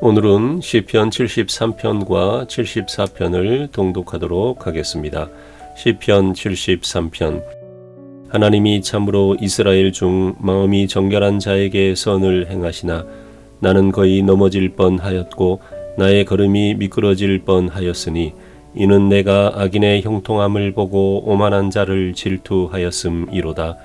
오늘은 시편 73편과 74편을 동독하도록 하겠습니다. 시편 73편 하나님이 참으로 이스라엘 중 마음이 정결한 자에게 선을 행하시나 나는 거의 넘어질 뻔하였고 나의 걸음이 미끄러질 뻔하였으니 이는 내가 악인의 형통함을 보고 오만한 자를 질투하였음이로다.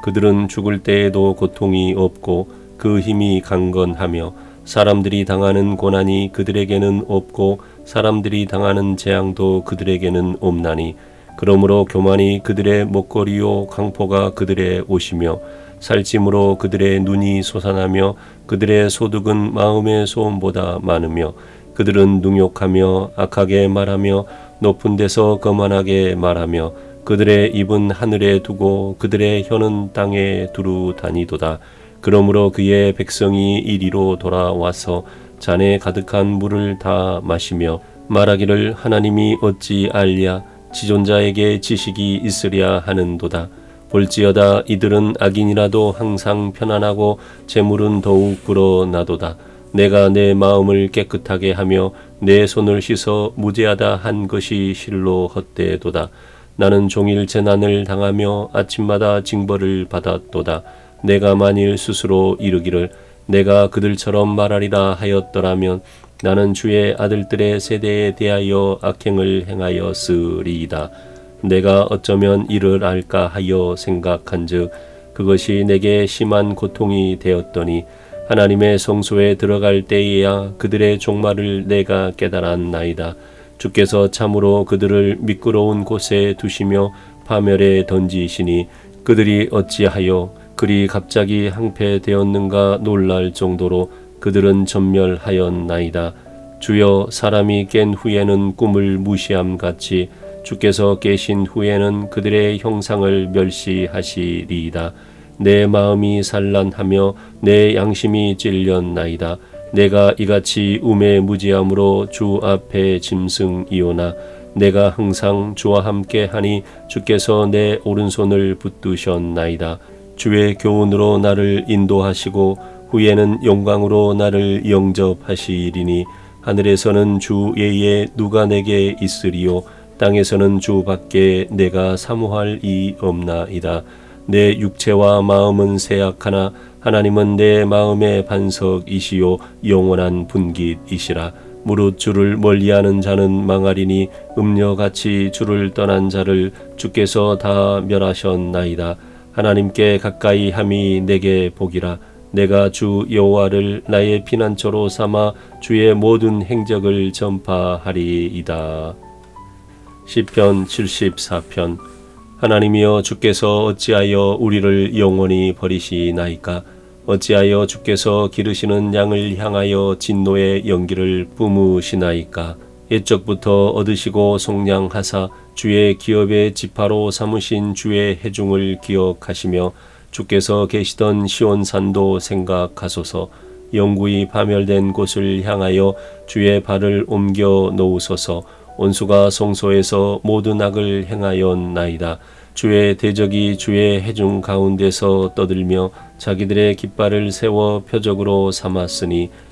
그들은 죽을 때에도 고통이 없고 그 힘이 강건하며 사람들이 당하는 고난이 그들에게는 없고 사람들이 당하는 재앙도 그들에게는 없나니 그러므로 교만이 그들의 목걸이요 강포가 그들의 옷이며 살찜으로 그들의 눈이 솟아나며 그들의 소득은 마음의 소음보다 많으며 그들은 능욕하며 악하게 말하며 높은 데서 거만하게 말하며 그들의 입은 하늘에 두고 그들의 혀는 땅에 두루 다니도다. 그러므로 그의 백성이 이리로 돌아와서 잔에 가득한 물을 다 마시며 말하기를 하나님이 어찌 알랴 지존자에게 지식이 있으랴 하는도다. 볼지어다 이들은 악인이라도 항상 편안하고 재물은 더욱 불어나도다. 내가 내 마음을 깨끗하게 하며 내 손을 씻어 무죄하다 한 것이 실로 헛되도다. 나는 종일 재난을 당하며 아침마다 징벌을 받았도다. 내가 만일 스스로 이르기를 내가 그들처럼 말하리라 하였더라면 나는 주의 아들들의 세대에 대하여 악행을 행하였으리이다. 내가 어쩌면 이를 알까 하여 생각한즉 그것이 내게 심한 고통이 되었더니 하나님의 성소에 들어갈 때에야 그들의 종말을 내가 깨달았나이다. 주께서 참으로 그들을 미끄러운 곳에 두시며 파멸에 던지시니 그들이 어찌하여 그리 갑자기 항폐되었는가 놀랄 정도로 그들은 전멸하였나이다. 주여 사람이 깬 후에는 꿈을 무시함 같이 주께서 깨신 후에는 그들의 형상을 멸시하시리이다. 내 마음이 산란하며 내 양심이 찔렸나이다. 내가 이같이 우매 무지함으로 주 앞에 짐승이오나 내가 항상 주와 함께 하니 주께서 내 오른손을 붙드셨나이다. 주의 교훈으로 나를 인도하시고 후에는 영광으로 나를 영접하시리니 하늘에서는 주 예에 누가 내게 있으리요? 땅에서는 주밖에 내가 사모할 이 없나이다. 내 육체와 마음은 세약하나 하나님은 내 마음의 반석이시요. 영원한 분깃이시라. 무릇 주를 멀리하는 자는 망하리니 음녀같이 주를 떠난 자를 주께서 다 멸하셨나이다 하나님께 가까이 함이 내게 복이라. 내가 주 여호와를 나의 피난처로 삼아 주의 모든 행적을 전파하리이다. 시편 74편. 하나님이여 주께서 어찌하여 우리를 영원히 버리시나이까? 어찌하여 주께서 기르시는 양을 향하여 진노의 연기를 뿜으시나이까 옛적부터 얻으시고 속량하사 주의 기업의 지파로 삼으신 주의 해중을 기억하시며 주께서 계시던 시온산도 생각하소서 영구히 파멸된 곳을 향하여 주의 발을 옮겨 놓으소서 온수가 성소에서 모든 악을 행하였나이다. 주의 대적이 주의 해중 가운데서 떠들며 자기들의 깃발을 세워 표적으로 삼았으니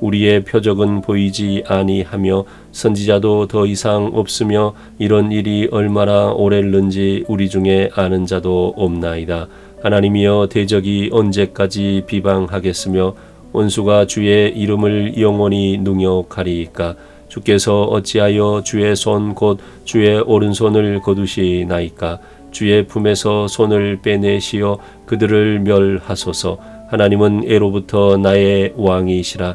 우리의 표적은 보이지 아니하며 선지자도 더 이상 없으며 이런 일이 얼마나 오래는지 우리 중에 아는 자도 없나이다. 하나님이여 대적이 언제까지 비방하겠으며 원수가 주의 이름을 영원히 능욕하리까? 주께서 어찌하여 주의 손 곧 주의 오른손을 거두시나이까? 주의 품에서 손을 빼내시어 그들을 멸하소서. 하나님은 애로부터 나의 왕이시라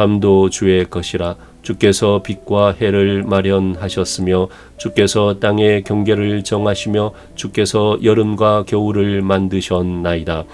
밤도 주의 것이라 주께서 빛과 해를 마련하셨으며 주께서 땅의 경계를 정하시며 주께서 여름과 겨울을 만드셨나이다.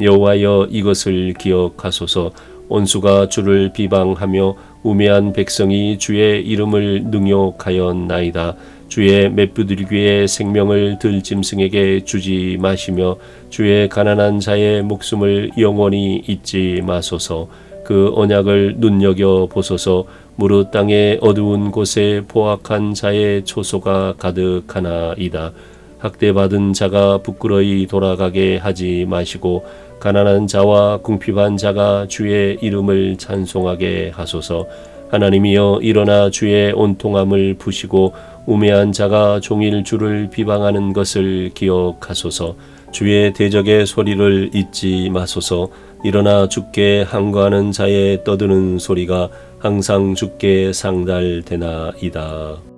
여호와여 이것을 기억하소서 온수가 주를 비방하며 우매한 백성이 주의 이름을 능욕하였나이다. 주의 맷부들기의 생명을 들짐승에게 주지 마시며 주의 가난한 자의 목숨을 영원히 잊지 마소서. 그 언약을 눈여겨 보소서. 무릇 땅의 어두운 곳에 포악한 자의 초소가 가득하나이다. 학대받은 자가 부끄러이 돌아가게 하지 마시고 가난한 자와 궁핍한 자가 주의 이름을 찬송하게 하소서. 하나님이여 일어나 주의 온통함을 부시고 우매한 자가 종일 주를 비방하는 것을 기억하소서. 주의 대적의 소리를 잊지 마소서. 일어나 주께 항거하는 자의 떠드는 소리가 항상 주께 상달되나이다.